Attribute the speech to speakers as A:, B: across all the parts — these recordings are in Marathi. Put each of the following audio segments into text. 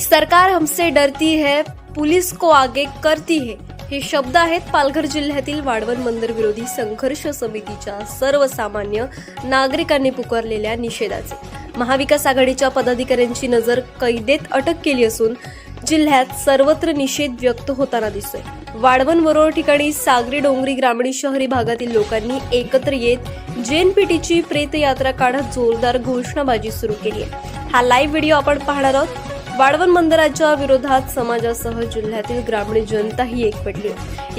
A: सरकार हमसे डरती है पुलिस को आगे करती है। हे शब्द आहेत पालघर जिल्ह्यातील वाढवण मंदिर विरोधी संघर्ष समितीच्या सर्वसामान्य नागरिकांनी पुकारलेल्या निषेधाचे. महाविकास आघाडीच्या पदाधिकाऱ्यांची नजर कैदेत अटक केली असून जिल्ह्यात सर्वत्र निषेध व्यक्त होताना दिसतोय. वाढवण वरोळ ठिकाणी सागरी डोंगरी ग्रामीण शहरी भागातील लोकांनी एकत्र येत जेएनपीटीची प्रेतयात्रा काढत जोरदार घोषणाबाजी सुरू केली आहे. हा लाईव्ह व्हिडिओ आपण पाहणार आहोत. वाढवण मंदिराच्या विरोधात समाजासह जिल्ह्यातील ग्रामीण जनताही एकवटली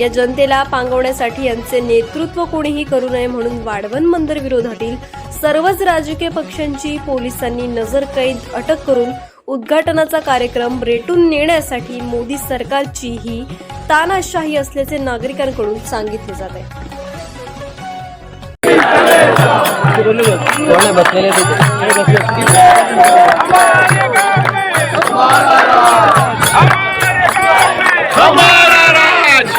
A: या जनतेला पांगवण्यासाठी यांचे नेतृत्व कोणीही करू नये म्हणून वाढवण मंदिर विरोधातील सर्वच राजकीय पक्षांची पोलिसांनी नजरकैद अटक करून उद्घाटनाचा कार्यक्रम रेटून नेण्यासाठी मोदी सरकारची ही तानाशाही असल्याचे नागरिकांकडून सांगितले जात आहे.
B: कोण बसलेले हमारा राज